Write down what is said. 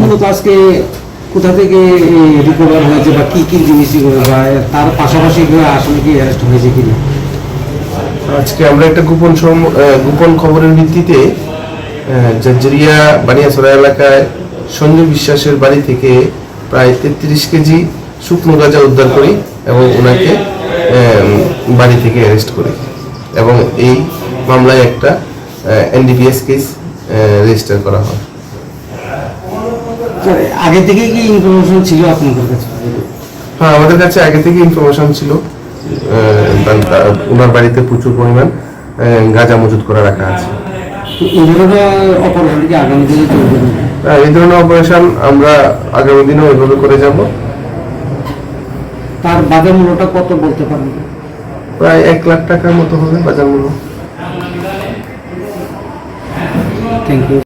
মূলত আজকে কোথা থেকে রিকভার হয়েছে বা কি কি জিনিস বা তার পাশাপাশি আসামি কি অ্যারেস্ট হয়েছে কিনা? আজকে আমরা একটা গোপন গোপন খবরের ভিত্তিতে জাজরিয়া বানিয়াছড়া এলাকায় সঞ্জয় বিশ্বাসের বাড়ি থেকে প্রায় তেত্রিশ কেজি শুকনো গাঁজা উদ্ধার করি এবং ওনাকে বাড়ি থেকে অ্যারেস্ট করি। এবং এই মামলায় একটা এনডিপিএস কেস রেজিস্টার করা হয়। আগে থেকে কি ইনফরমেশন ছিল আপনাদের কাছে? হ্যাঁ আমাদের কাছে আগে থেকে ইনফরমেশন ছিল। ওনার বাড়িতে প্রচুর পরিমাণ গাঁজা মজুত করে রাখা আছে। তো এই ধরনের অপারেশন কি আগামী দিনে চলবে? হ্যাঁ, এই ধরনের অপারেশন আমরা আগামী দিনে ওইভাবে করে যাব। তার বাজার মূল্যটা কত বলতে পারেন প্রায় এক লাখ টাকার মতো হবে বাজার মূল্য। Thank you